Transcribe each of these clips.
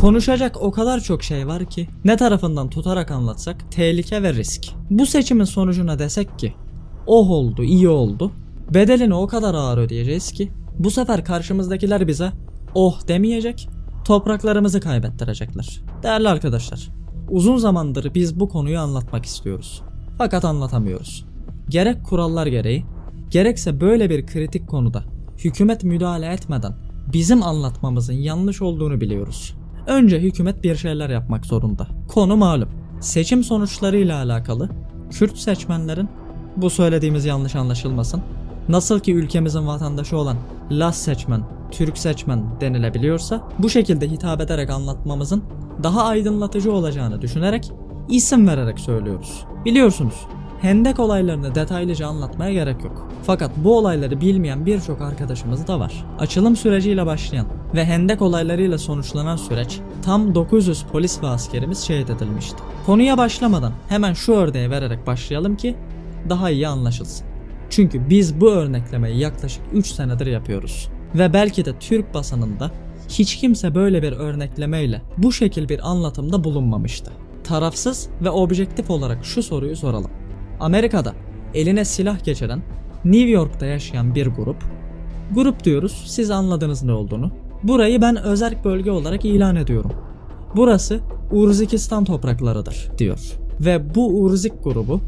Konuşacak o kadar çok şey var ki ne tarafından tutarak anlatsak tehlike ve risk. Bu seçimin sonucuna desek ki oh oldu iyi oldu bedelini o kadar ağır ödeyeceğiz ki bu sefer karşımızdakiler bize oh demeyecek topraklarımızı kaybettirecekler. Değerli arkadaşlar uzun zamandır biz bu konuyu anlatmak istiyoruz. Fakat anlatamıyoruz. Gerek kurallar gereği gerekse böyle bir kritik konuda hükümet müdahale etmeden bizim anlatmamızın yanlış olduğunu biliyoruz. Önce hükümet bir şeyler yapmak zorunda. Konu malum. Seçim sonuçlarıyla alakalı Kürt seçmenlerin bu söylediğimiz yanlış anlaşılmasın. Nasıl ki ülkemizin vatandaşı olan Las seçmen, Türk seçmen denilebiliyorsa bu şekilde hitap ederek anlatmamızın daha aydınlatıcı olacağını düşünerek isim vererek söylüyoruz. Biliyorsunuz Hendek olaylarını detaylıca anlatmaya gerek yok. Fakat bu olayları bilmeyen birçok arkadaşımız da var. Açılım süreciyle başlayan ve Hendek olaylarıyla sonuçlanan süreç tam 900 polis ve askerimiz şehit edilmişti. Konuya başlamadan hemen şu örneği vererek başlayalım ki daha iyi anlaşılsın. Çünkü biz bu örneklemeyi yaklaşık 3 senedir yapıyoruz. Ve belki de Türk basınında hiç kimse böyle bir örneklemeyle bu şekil bir anlatımda bulunmamıştı. Tarafsız ve objektif olarak şu soruyu soralım. Amerika'da eline silah geçiren, New York'ta yaşayan bir grup. Grup diyoruz, siz anladınız ne olduğunu. Burayı ben özerk bölge olarak ilan ediyorum. Burası Urzikistan topraklarıdır diyor. Ve bu Urzik grubu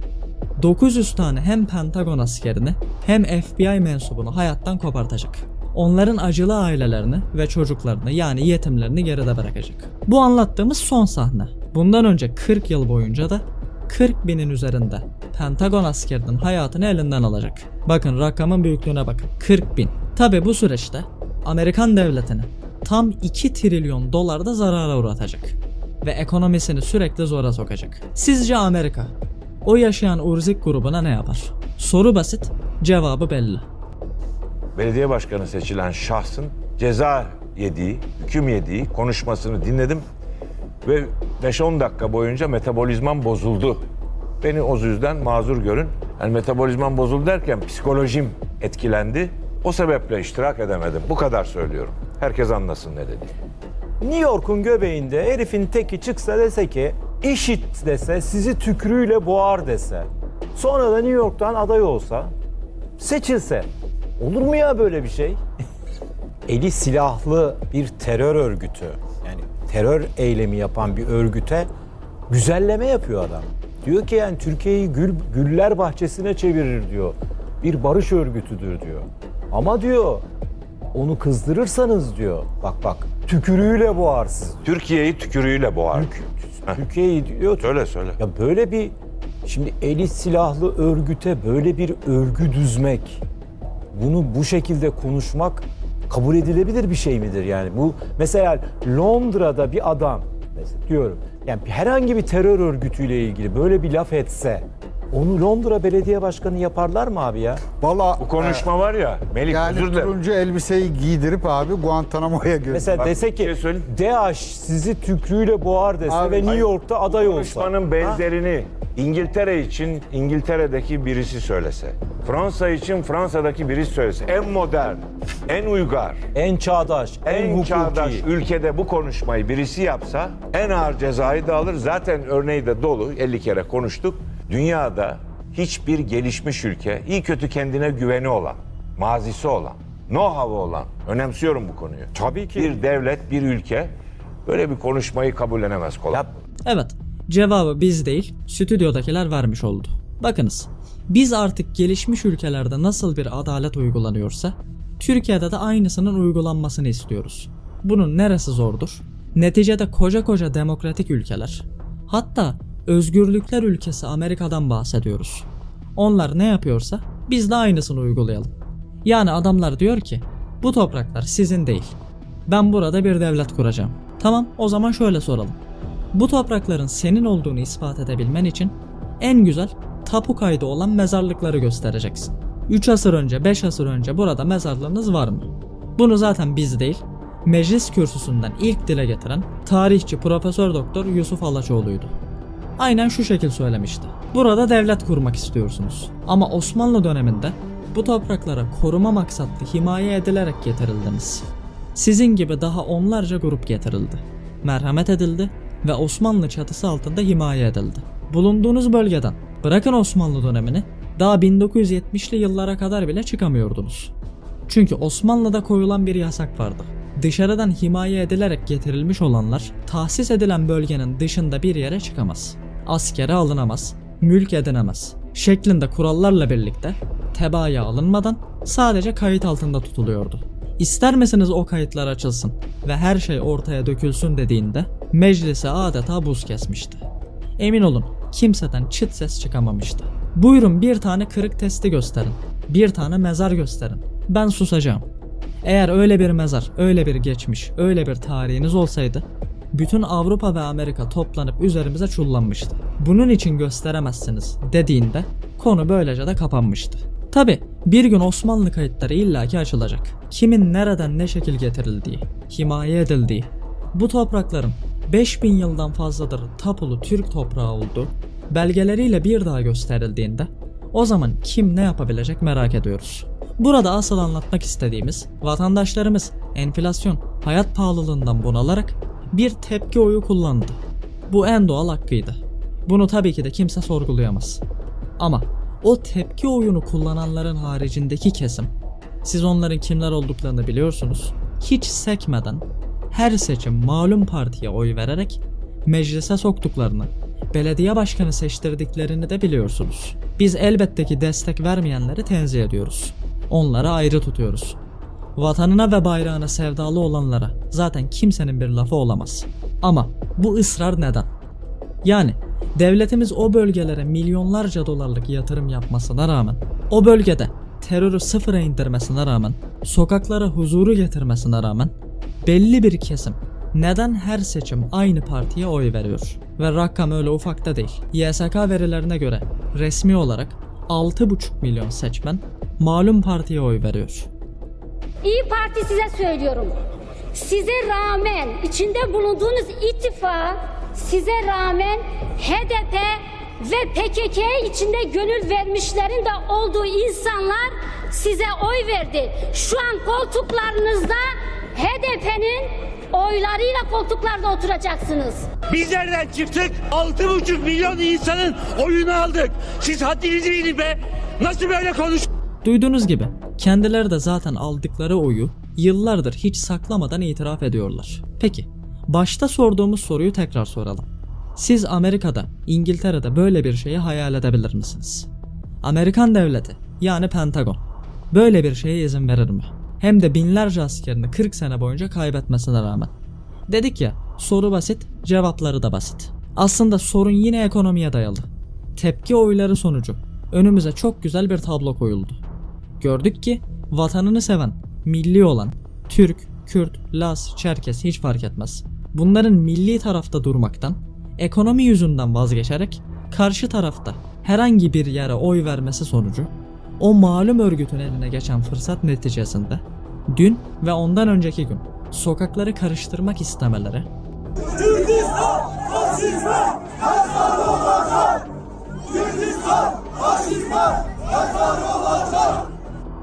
900 tane hem Pentagon askerini hem FBI mensubunu hayattan kopartacak. Onların acılı ailelerini ve çocuklarını yani yetimlerini geride bırakacak. Bu anlattığımız son sahne. Bundan önce 40 yıl boyunca da 40 binin üzerinde Pentagon askerinin hayatını elinden alacak. Bakın rakamın büyüklüğüne bakın. 40 bin. Tabi bu süreçte Amerikan devletini tam 2 trilyon dolarda zarara uğratacak. Ve ekonomisini sürekli zora sokacak. Sizce Amerika o yaşayan Urzik grubuna ne yapar? Soru basit, cevabı belli. belediye başkanı seçilen şahsın ceza yediği, hüküm yediği konuşmasını dinledim ve 5-10 dakika boyunca metabolizmam bozuldu. Beni o yüzden mazur görün. Yani metabolizmam bozuldu derken psikolojim etkilendi. O sebeple iştirak edemedim. Bu kadar söylüyorum. Herkes anlasın ne dedi. New York'un göbeğinde herifin teki çıksa dese ki işit dese sizi tükrüğüyle boğar dese. Sonra da New York'tan aday olsa seçilse. Olur mu ya böyle bir şey? Eli silahlı bir terör örgütü yani terör eylemi yapan bir örgüte güzelleme yapıyor adam. Diyor ki yani Türkiye'yi gül, güller bahçesine çevirir diyor. Bir barış örgütüdür diyor. Ama diyor onu kızdırırsanız diyor. Bak bak tükürüğüyle boğar sizi. Türkiye'yi tükürüğüyle boğar. Heh, Türkiye'yi diyor. söyle söyle. Ya böyle bir şimdi eli silahlı örgüte böyle bir örgü düzmek, bunu bu şekilde konuşmak kabul edilebilir bir şey midir yani? Bu mesela Londra'da bir adam mesela diyorum yani herhangi bir terör örgütüyle ilgili böyle bir laf etse onu Londra Belediye Başkanı yaparlar mı abi ya? Valla Bu konuşma var ya Melih yani özür dilerim. turuncu elbiseyi giydirip abi Guantanamo'ya götür. Mesela Bak, dese ki şey. DAEŞ sizi tükrüğüyle boğar dese Abi, ve New hayır. York'ta aday olsa. Konuşmanın benzerini İngiltere için İngiltere'deki birisi söylese. Fransa için Fransa'daki birisi söylese. En modern, en uygar, En çağdaş, en, en, hukuki. çağdaş ülkede bu konuşmayı birisi yapsa en ağır cezayı da alır. Zaten örneği de dolu. 50 kere konuştuk. Dünyada hiçbir gelişmiş ülke iyi kötü kendine güveni olan, mazisi olan, know-how'ı olan, önemsiyorum bu konuyu. Tabii ki. Bir devlet, bir ülke böyle bir konuşmayı kabullenemez kolay. Ya Evet, cevabı biz değil, stüdyodakiler vermiş oldu. Bakınız, biz artık gelişmiş ülkelerde nasıl bir adalet uygulanıyorsa, Türkiye'de de aynısının uygulanmasını istiyoruz. Bunun neresi zordur? Neticede koca koca demokratik ülkeler, hatta özgürlükler ülkesi Amerika'dan bahsediyoruz. Onlar ne yapıyorsa biz de aynısını uygulayalım. Yani adamlar diyor ki, bu topraklar sizin değil. Ben burada bir devlet kuracağım. Tamam, o zaman şöyle soralım. Bu toprakların senin olduğunu ispat edebilmen için en güzel tapu kaydı olan mezarlıkları göstereceksin. 3 asır önce, 5 asır önce burada mezarlığınız var mı? Bunu zaten biz değil, meclis kürsüsünden ilk dile getiren tarihçi Profesör Doktor Yusuf Alaçoğlu'ydu. Aynen şu şekil söylemişti. Burada devlet kurmak istiyorsunuz. Ama Osmanlı döneminde bu topraklara koruma maksatlı himaye edilerek getirildiniz. Sizin gibi daha onlarca grup getirildi. merhamet edildi ve Osmanlı çatısı altında himaye edildi. Bulunduğunuz bölgeden bırakın Osmanlı dönemini daha 1970'li yıllara kadar bile çıkamıyordunuz. Çünkü Osmanlı'da koyulan bir yasak vardı. Dışarıdan himaye edilerek getirilmiş olanlar tahsis edilen bölgenin dışında bir yere çıkamaz. Askere alınamaz, mülk edinemez şeklinde kurallarla birlikte tebaaya alınmadan sadece kayıt altında tutuluyordu. İster misiniz o kayıtlar açılsın ve her şey ortaya dökülsün dediğinde meclise adeta buz kesmişti. Emin olun kimseden çıt ses çıkamamıştı. Buyurun bir tane kırık testi gösterin. Bir tane mezar gösterin. Ben susacağım. Eğer öyle bir mezar, öyle bir geçmiş, öyle bir tarihiniz olsaydı bütün Avrupa ve Amerika toplanıp üzerimize çullanmıştı. Bunun için gösteremezsiniz dediğinde konu böylece de kapanmıştı. Tabi bir gün Osmanlı kayıtları illaki açılacak. Kimin nereden ne şekil getirildiği, himaye edildiği, bu toprakların 5000 yıldan fazladır tapulu Türk toprağı olduğu belgeleriyle bir daha gösterildiğinde o zaman kim ne yapabilecek merak ediyoruz. Burada asıl anlatmak istediğimiz vatandaşlarımız enflasyon, hayat pahalılığından bunalarak bir tepki oyu kullandı. Bu en doğal hakkıydı. Bunu tabii ki de kimse sorgulayamaz. Ama o tepki oyunu kullananların haricindeki kesim, siz onların kimler olduklarını biliyorsunuz. Hiç sekmeden her seçim malum partiye oy vererek meclise soktuklarını, belediye başkanı seçtirdiklerini de biliyorsunuz. Biz elbette ki destek vermeyenleri tenzih ediyoruz. Onları ayrı tutuyoruz. Vatanına ve bayrağına sevdalı olanlara zaten kimsenin bir lafı olamaz. Ama bu ısrar neden? Yani devletimiz o bölgelere milyonlarca dolarlık yatırım yapmasına rağmen, o bölgede terörü sıfıra indirmesine rağmen, sokaklara huzuru getirmesine rağmen belli bir kesim neden her seçim aynı partiye oy veriyor? Ve rakam öyle ufak da değil. YSK verilerine göre resmi olarak 6,5 milyon seçmen malum partiye oy veriyor. İyi Parti size söylüyorum. Size rağmen içinde bulunduğunuz ittifak size rağmen HDP ve PKK içinde gönül vermişlerin de olduğu insanlar size oy verdi. Şu an koltuklarınızda HDP'nin oylarıyla koltuklarda oturacaksınız. Biz nereden çıktık? Altı buçuk milyon insanın oyunu aldık. Siz haddinizi bilin be. Nasıl böyle konuş? Duyduğunuz gibi kendileri de zaten aldıkları oyu yıllardır hiç saklamadan itiraf ediyorlar. Peki, başta sorduğumuz soruyu tekrar soralım. Siz Amerika'da, İngiltere'de böyle bir şeyi hayal edebilir misiniz? Amerikan devleti, yani Pentagon, böyle bir şeye izin verir mi? Hem de binlerce askerini 40 sene boyunca kaybetmesine rağmen. Dedik ya, soru basit, cevapları da basit. Aslında sorun yine ekonomiye dayalı. Tepki oyları sonucu önümüze çok güzel bir tablo koyuldu. Gördük ki vatanını seven, milli olan, Türk, Kürt, Laz, Çerkes hiç fark etmez. Bunların milli tarafta durmaktan, ekonomi yüzünden vazgeçerek karşı tarafta herhangi bir yere oy vermesi sonucu o malum örgütün eline geçen fırsat neticesinde dün ve ondan önceki gün sokakları karıştırmak istemeleri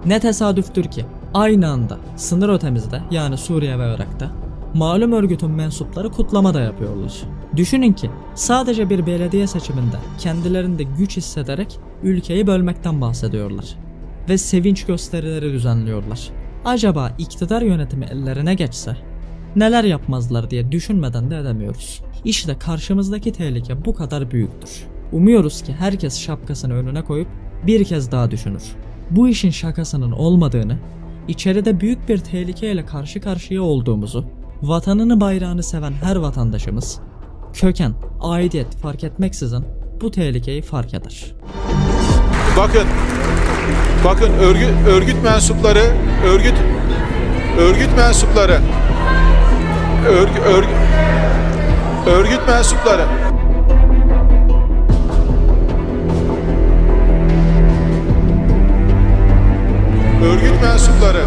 Ne tesadüftür ki aynı anda sınır ötemizde yani Suriye ve Irak'ta malum örgütün mensupları kutlama da yapıyorlar. Düşünün ki sadece bir belediye seçiminde kendilerinde güç hissederek ülkeyi bölmekten bahsediyorlar. Ve sevinç gösterileri düzenliyorlar. Acaba iktidar yönetimi ellerine geçse neler yapmazlar diye düşünmeden de edemiyoruz. İşte karşımızdaki tehlike bu kadar büyüktür. Umuyoruz ki herkes şapkasını önüne koyup bir kez daha düşünür. Bu işin şakasının olmadığını, içeride büyük bir tehlikeyle karşı karşıya olduğumuzu, vatanını bayrağını seven her vatandaşımız, köken, aidiyet fark etmeksizin bu tehlikeyi fark eder. Bakın, bakın örgüt, örgüt mensupları, örgüt, örgüt mensupları, örgü, örgü, örgüt mensupları. Örgüt mensupları.